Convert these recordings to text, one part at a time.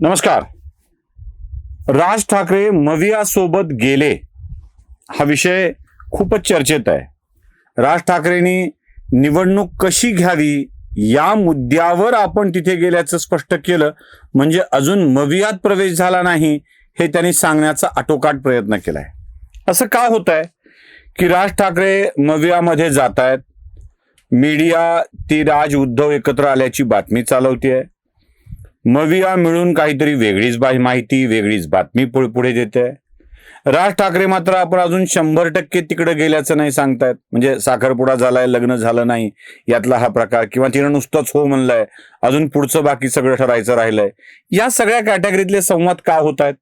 नमस्कार. राज ठाकरे मविया सोबत गेले. हा विषय खूपच चर्चेत आहे. राज ठाकरेंनी निवडणूक कशी घ्यावी या मुद्द्यावर आपण तिथे गेल्याचं स्पष्ट केलं. म्हणजे अजून मवियात प्रवेश झाला नाही हे त्यांनी सांगण्याचा आटोकाट प्रयत्न केलाय. असं का होत आहे की राज ठाकरे मवियामध्ये जात आहेत मीडिया ती राज उद्धव एकत्र आल्याची बातमी चालवते मविया मिळून काहीतरी वेगळीच माहिती वेगळीच बातमी पुढे पुढे देते. राज ठाकरे मात्र आपण अजून शंभर टक्के तिकडे गेल्याचं नाही सांगतायत. म्हणजे साखरपुडा झालाय लग्न झालं नाही यातला हा प्रकार. किंवा तिनं नुसतंच हो म्हणलंय अजून पुढचं बाकी सगळं ठरायचं राहिलंय. या सगळ्या कॅटेगरीतले संवाद का होत आहेत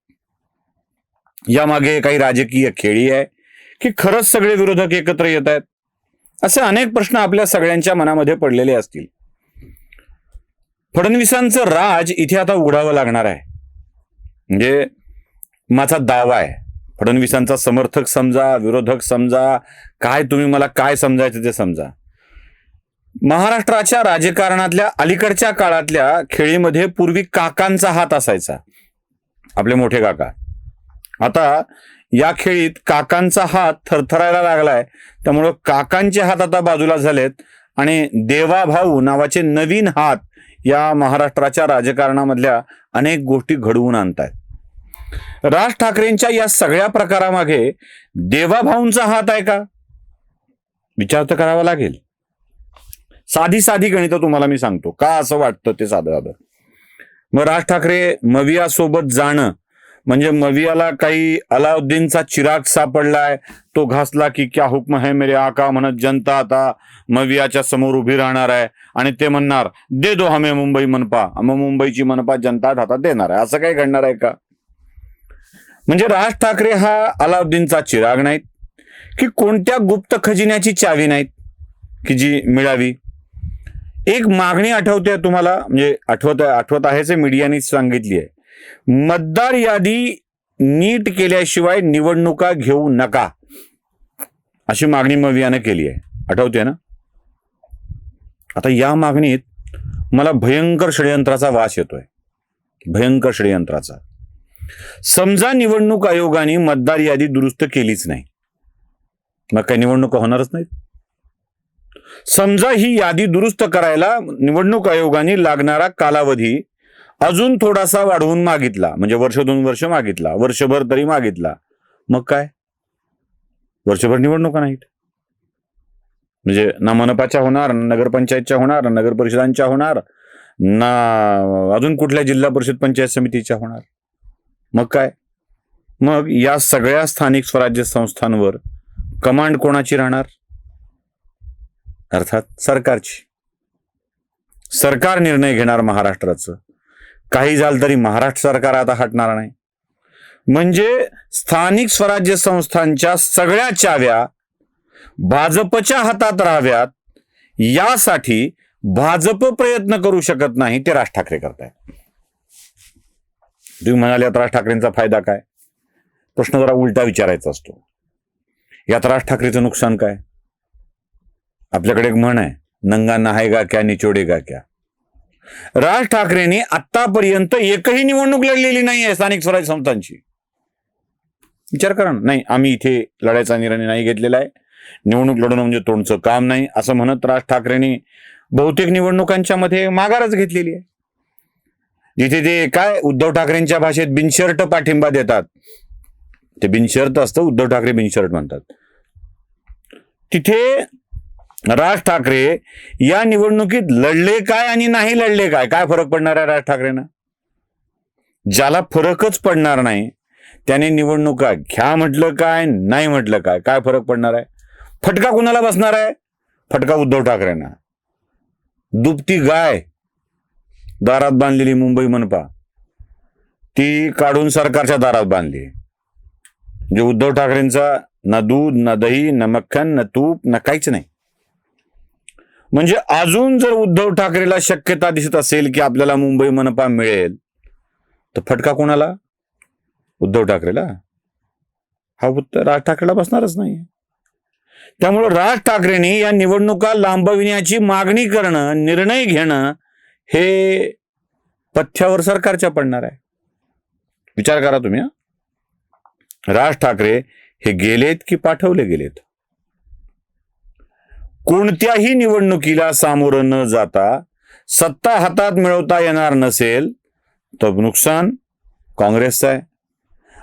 यामागे काही राजकीय खेळी आहे की खरंच सगळे विरोधक एकत्र येत आहेत असे अनेक प्रश्न आपल्या सगळ्यांच्या मनामध्ये पडलेले असतील. फडणवीसांचं राज इथे आता उघडावं लागणार आहे. म्हणजे माझा दावा आहे. फडणवीसांचा समर्थक समजा विरोधक समजा काय तुम्ही मला काय समजायचं ते समजा. महाराष्ट्राच्या राजकारणातल्या अलीकडच्या काळातल्या खेळीमध्ये पूर्वी काकांचा हात असायचा. आपले मोठे काका. आता या खेळीत काकांचा हात थरथरायला लागलाय. त्यामुळं काकांचे हात आता बाजूला झालेत आणि देवाभाऊ नावाचे नवीन हात या महाराष्ट्राच्या राजकारणामधल्या अनेक गोष्टी घडवून आणतायत. राज ठाकरेंच्या या सगळ्या प्रकारामागे देवाभाऊंचा हात आहे का? विचार तर करावा लागेल. साधी साधी गणित तुम्हाला मी सांगतो. का असं वाटतं ते साधं साधं मग राज ठाकरे मविया सोबत जाणं म्हणजे मवियाला काही अलाउद्दीनचा चिराग सापडलाय तो घासला की क्या हुक्म है मेरे आका म्हणत जनता आता मवियाच्या समोर उभी राहणार आहे. आणि ते म्हणणार दे दो हमे मुंबई मनपा. मग मुंबईची मनपा जनता हातात देणार आहे. असं काही घडणार आहे का? म्हणजे राज ठाकरे हा अलाउद्दीनचा चिराग नाहीत की कोणत्या गुप्त खजिन्याची चावी नाहीत की जी मिळावी? एक मागणी आठवते तुम्हाला? म्हणजे आठवत आठवत आहेच मीडियाने सांगितली आहे. मतदार यादी नीट केल्याशिवाय निवडणुका घेऊ नका. अशी मागणी मवियानं केली आहे. आठवते ना? आता या मागणीत मला भयंकर षडयंत्राचा वास येतोय. भयंकर षडयंत्राचा. समजा निवडणूक आयोगाने मतदार यादी दुरुस्त केलीच नाही. मग काही निवडणुका होणारच नाहीत. समजा ही यादी दुरुस्त करायला निवडणूक आयोगाने लागणारा कालावधी अजून थोडासा वाढवून मागितला म्हणजे वर्ष दोन वर्ष मागितला वर्षभर तरी मागितला. मग काय? वर्षभर निवडणुका नाहीत. म्हणजे ना मनपाच्या होणार ना नगरपंचायतच्या होणार नगर परिषदांच्या होणार ना अजून कुठल्या जिल्हा परिषद पंचायत समितीच्या होणार. मग काय? मग या सगळ्या स्थानिक स्वराज्य संस्थांवर कमांड कोणाची राहणार? अर्थात सरकारची. सरकार निर्णय घेणार महाराष्ट्राचं. काही झालं तरी महाराष्ट्र सरकार आता हटणार नाही. म्हणजे स्थानिक स्वराज्य संस्थांच्या सगळ्या चाव्या भाजपच्या हातात राहाव्यात यासाठी भाजप प्रयत्न करू शकत नाही ते राज ठाकरे करतायत. तुम्ही म्हणाले आता राज ठाकरेंचा फायदा काय? प्रश्न जरा उलटा विचारायचा असतो. यात राज ठाकरेचं नुकसान काय? आपल्याकडे एक म्हण आहे नंगा नहायगा क्या निचोडेगा क्या? राज ठाकरेंनी आतापर्यंत एकही निवडणूक लढलेली नाही आहे स्थानिक स्वराज्य संस्थांची. विचार करा नाही आम्ही इथे लढायचा निर्णय नाही घेतलेला आहे. निवडणूक लढवणं म्हणजे तोंडचं काम नाही असं म्हणत राज ठाकरेंनी बहुतेक निवडणुकांच्या मध्ये माघारच घेतलेली आहे. जिथे ते काय उद्धव ठाकरेंच्या भाषेत बिनशर्ट पाठिंबा देतात. ते बिनशर्त असतं उद्धव ठाकरे बिनशर्ट म्हणतात. तिथे राज ठाकरे या निवडणुकीत लढले काय आणि नाही लढले काय? काय फरक पडणार आहे राज ठाकरेंना? ज्याला फरकच पडणार नाही त्याने निवडणुका घ्या म्हटलं काय नाही म्हटलं काय? काय फरक पडणार आहे? फटका कुणाला बसणार आहे? फटका उद्धव ठाकरेंना. दुपती गाय दारात बांधलेली मुंबई मनपा. ती काढून सरकारच्या दारात बांधली. म्हणजे उद्धव ठाकरेंचा ना दूध ना दही ना मक्खन ना तूप ना काहीच नाही. म्हणजे अजून जर उद्धव ठाकरेला शक्यता दिसत असेल की आपल्याला मुंबई मनपा मिळेल तर फटका कोणाला? उद्धव ठाकरेला? हा उत्तर राज ठाकरेला बसणारच नाही. त्यामुळं राज ठाकरेंनी या निवडणुका लांबविण्याची मागणी करणं निर्णय घेणं हे पथ्यावर सरकारच्या पडणार आहे. विचार करा तुम्ही राज ठाकरे हे गेलेत की पाठवले गेलेत? कोणत्याही निवडणुकीला सामोरं न जाता सत्ता हातात मिळवता येणार नसेल तर नुकसान काँग्रेसचं आहे.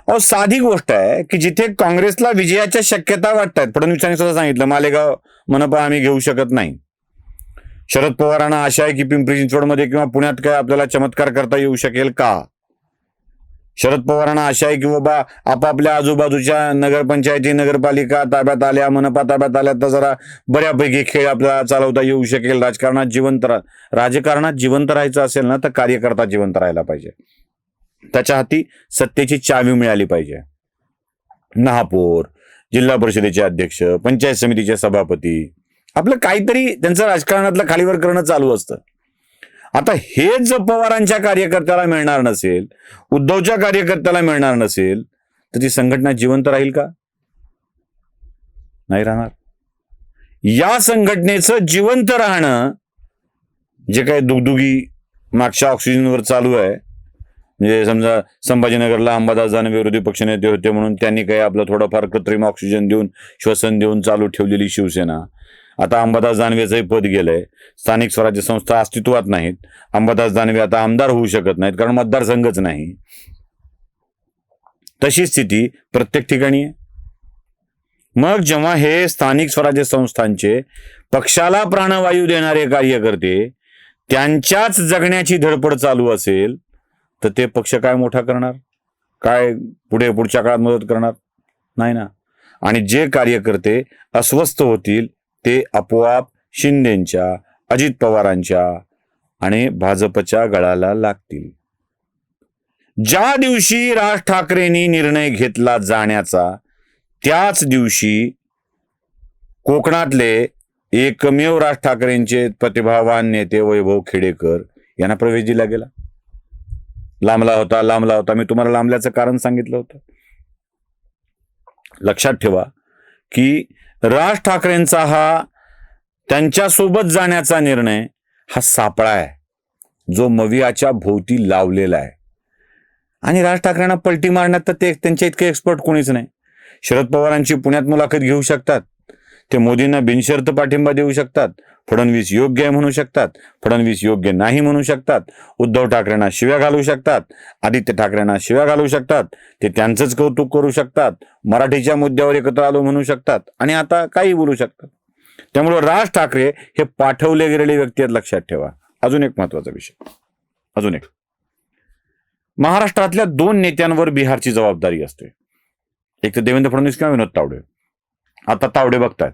अहो साधी गोष्ट आहे की जिथे काँग्रेसला विजयाच्या शक्यता वाटतात फडणवीसांनी सुद्धा सांगितलं मालेगाव मनपा आम्ही घेऊ शकत नाही. शरद पवारांना आशा आहे की पिंपरी चिंचवडमध्ये किंवा पुण्यात काय आपल्याला चमत्कार करता येऊ शकेल का? शरद पवारांना आशा आहे की बाबा आपापल्या आजूबाजूच्या नगरपंचायती नगरपालिका ताब्यात आल्या मनपा ताब्यात आल्या तर जरा बऱ्यापैकी खेळ आपल्याला चालवता येऊ शकेल. राजकारणात जिवंत रा राजकारणात जिवंत राहायचं असेल ना तर कार्यकर्ता जिवंत राहायला पाहिजे. त्याच्या हाती सत्तेची चावी मिळाली पाहिजे. महापौर जिल्हा परिषदेचे अध्यक्ष पंचायत समितीचे सभापती आपलं काहीतरी त्यांचं राजकारणातलं खालीवर करणं चालू असतं. आता हेच जर पवारांच्या कार्यकर्त्याला मिळणार नसेल उद्धवच्या कार्यकर्त्याला मिळणार नसेल तर ती संघटना जिवंत राहील का? नाही राहणार. या संघटनेचं जिवंत राहणं जे काही दुगदुगी मागच्या ऑक्सिजनवर चालू आहे म्हणजे समजा संभाजीनगरला अंबादास दानवे विरोधी पक्षनेते होते म्हणून त्यांनी काही आपलं थोडंफार कृत्रिम ऑक्सिजन देऊन श्वसन देऊन चालू ठेवलेली शिवसेना. आता अंबादास दानवेचंही पद गेलंय. स्थानिक स्वराज्य संस्था अस्तित्वात नाहीत. अंबादास दानवे आता आमदार होऊ शकत नाहीत कारण मतदारसंघच नाही. तशी स्थिती प्रत्येक ठिकाणी आहे. मग जेव्हा हे स्थानिक स्वराज्य संस्थांचे पक्षाला प्राणवायू देणारे कार्यकर्ते त्यांच्याच जगण्याची धडपड चालू असेल तर ते पक्ष काय मोठा करणार? काय पुढे पुढच्या काळात मदत करणार? नाही ना. आणि जे कार्यकर्ते अस्वस्थ होतील ते आपोआप शिंदेच्या अजित पवारांच्या आणि भाजपच्या गळाला लागतील. ज्या दिवशी राज ठाकरेंनी निर्णय घेतला जाण्याचा त्याच दिवशी कोकणातले एकमेव राज ठाकरेंचे प्रतिभावान नेते वैभव खेडेकर यांना प्रवेश दिला गेला. लांबला होता लांबला होता. मी तुम्हाला लांबल्याचं कारण सांगितलं होतं. लक्षात ठेवा की राज ठाकरेंचा हा त्यांच्यासोबत जाण्याचा निर्णय हा सापळा आहे. जो मवियाच्या भोवती लावलेला आहे. आणि राज ठाकरेंना पलटी मारण्यात तर ते त्यांच्या इतके एक्सपर्ट कोणीच नाही. शरद पवारांची पुण्यात मुलाखत घेऊ शकतात. ते मोदींना बिनशर्त पाठिंबा देऊ शकतात. फडणवीस योग्य आहे म्हणू शकतात फडणवीस योग्य नाही म्हणू शकतात उद्धव ठाकरेंना शिव्या घालू शकतात आदित्य ठाकरेंना शिव्या घालू शकतात ते त्यांचंच कौतुक करू शकतात मराठीच्या मुद्द्यावर एकत्र आलो म्हणू शकतात आणि आता काही बोलू शकतात. त्यामुळे राज ठाकरे हे पाठवले गेलेले व्यक्ती आहेत लक्षात ठेवा. अजून एक महत्त्वाचा विषय. अजून एक. महाराष्ट्रातल्या दोन नेत्यांवर बिहारची जबाबदारी असते. एक तर देवेंद्र फडणवीस किंवा विनोद तावडे. आता तावडे बघतायत.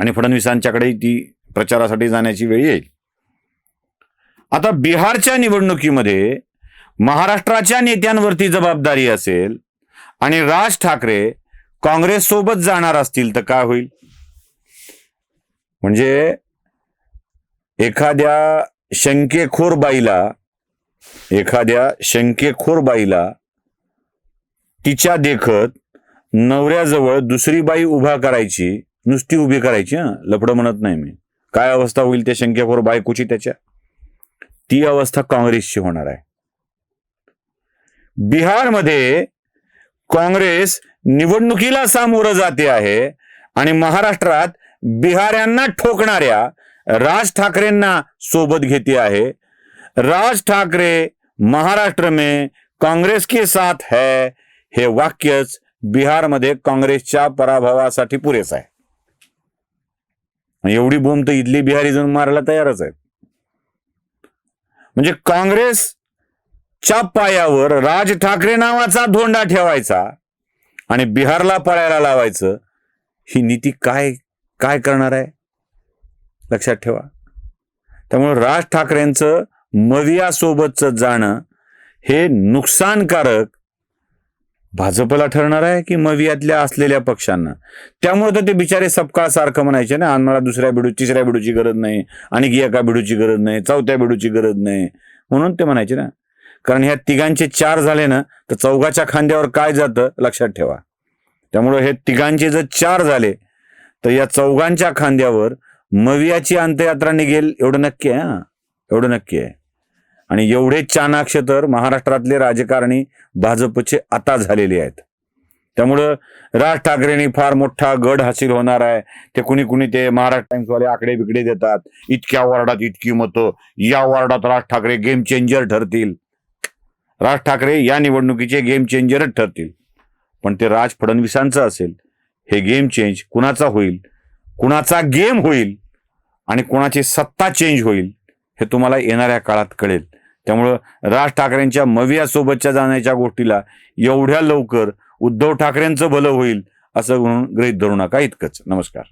आणि फडणवीसांच्याकडे ती प्रचारासाठी जाण्याची वेळ येईल. आता बिहारच्या निवडणुकीमध्ये महाराष्ट्राच्या नेत्यांवरती जबाबदारी असेल आणि राज ठाकरे काँग्रेस सोबत जाणार असतील तर काय होईल? म्हणजे एखाद्या शंकेखोर बाईला एखाद्या शंकेखोर बाईला तिच्या देखत नवऱ्याजवळ दुसरी बाई उभा करायची नुसती उभी करायची हं? म्हणत नाही मी. काय अवस्था होईल त्या शंकेखोर बायकोची त्याच्या? ती अवस्था काँग्रेसची होणार आहे. बिहारमध्ये काँग्रेस निवडणुकीला सामोरं जाते आहे आणि महाराष्ट्रात बिहाऱ्यांना ठोकणाऱ्या राज ठाकरेंना सोबत घेते आहे. राज ठाकरे महाराष्ट्र में काँग्रेस के साथ है हे वाक्यच बिहारमध्ये काँग्रेसच्या पराभवासाठी पुरेसं आहे. एवढी बोंब तर इथली बिहारी जण मारायला तयारच आहेत. म्हणजे काँग्रेसच्या पायावर राज ठाकरे नावाचा धोंडा ठेवायचा आणि बिहारला पळायला लावायचं ही नीती काय काय करणार आहे? लक्षात ठेवा. त्यामुळे राज ठाकरेंचं मवियासोबतचं जाणं हे नुकसानकारक भाजपला ठरणार आहे की मवियातल्या असलेल्या पक्षांना? त्यामुळे तर ते बिचारे सपकाळ सारखं म्हणायचे ना आम्हाला दुसऱ्या बिडू तिसऱ्या बिडूची गरज नाही आणखी एका बिडूची गरज नाही चौथ्या बिडूची गरज नाही म्हणून ते म्हणायचे ना. कारण ह्या तिघांचे चार झाले ना तर चौघाच्या खांद्यावर काय जातं लक्षात ठेवा. त्यामुळे हे तिघांचे जर चार झाले तर या चौघांच्या खांद्यावर मवियाची अंत्ययात्रा निघेल एवढं नक्की आहे हा. एवढं नक्की आहे. आणि एवढे चाणाक्ष तर महाराष्ट्रातले राजकारणी भाजपचे आता झालेले आहेत. त्यामुळं राज ठाकरेंनी फार मोठा गड हासिल होणार आहे. ते कुणी कुणी ते महाराष्ट्र टाइम्सवाले आकडे बिकडे देतात. इतक्या वॉर्डात इतकी मतं. या वॉर्डात राज ठाकरे गेम चेंजर ठरतील. राज ठाकरे या निवडणुकीचे गेम चेंजरच ठरतील. पण ते राज फडणवीसांचं असेल. हे गेम चेंज कुणाचा होईल? कुणाचा गेम होईल? आणि कुणाची सत्ता चेंज होईल? हे तुम्हाला येणाऱ्या काळात कळेल. त्यामुळं राज ठाकरेंच्या मवियासोबतच्या जाण्याच्या गोष्टीला एवढ्या लवकर उद्धव ठाकरेंचं भलं होईल असं म्हणून गृहीत धरू नका. इतकंच. नमस्कार.